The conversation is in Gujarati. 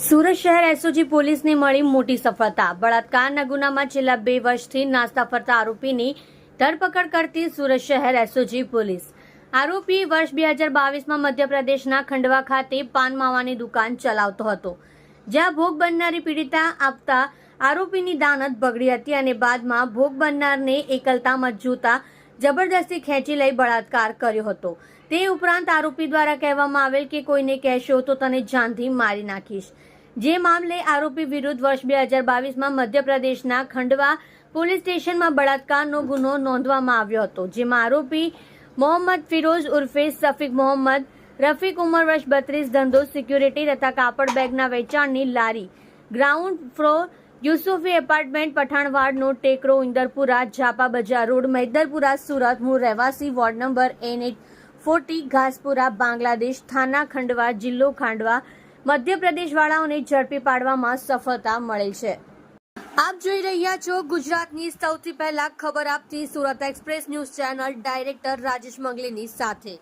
સુરત શહેર એસઓજી પોલીસને મળી મોટી સફળતા. બળાત્કારના ગુનામાં છેલ્લા બે વર્ષથી નાસ્તા ફરતા આરોપીની ધરપકડ કરતી સુરત શહેર એસઓજી પોલીસ. આરોપી વર્ષ બે હજાર બાવીસમાં મધ્યપ્રદેશના ખંડવા ખાતે પાન માવાની દુકાન ચલાવતો હતો. જ્યાં ભોગ બનનારી પીડિતા આપતા આરોપીની દાનત બગડી હતી અને બાદમાં ભોગ બનનારને એકલતામાં જોતા જબરદસ્તી ખેંચી લઈ બળાત્કાર કર્યો હતો. તે ઉપરાંત આરોપી દ્વારા કહેવામાં આવેલ કે કોઈને કહેશો તો તને જાનથી મારી નાખીશ. જે મામલે આરોપી વિરુદ્ધ વર્ષ બે હજાર બાવીસમાં મધ્યપ્રદેશના ખંડવા પોલીસ સ્ટેશનમાં બળાત્કારનો ગુનો નોંધવામાં આવ્યો હતો, જેમાં આરોપી મોહમ્મદ ફિરોઝ ઉર્ફે સફીક મોહમ્મદ, રફીક ઉમર વર્ષ બત્રીસ, ધંધો સિક્યુરિટી તથા કાપડ બેગના વેચાણની લારી, ગ્રાઉન્ડ ફ્લોર યુસુફી એપાર્ટમેન્ટ પઠાણવાડનો ટેકરો ઇન્દરપુરા ઝાપા બજાર રોડ મૈદરપુરા સુરત મૂળ રહેવાસી ward number N eight forty Ghaspura, Bangladesh, thana, Khandwa, જિલ્લો ખાંડવા, મધ્યપ્રદેશવાળાઓને ઝડપી પાડવામાં સફળતા મળેલ છે. આપ જોઈ રહ્યા છો ગુજરાતની સૌથી પહેલા ખબર આપતી Surat express news channel director Rajesh મંગલીની સાથે.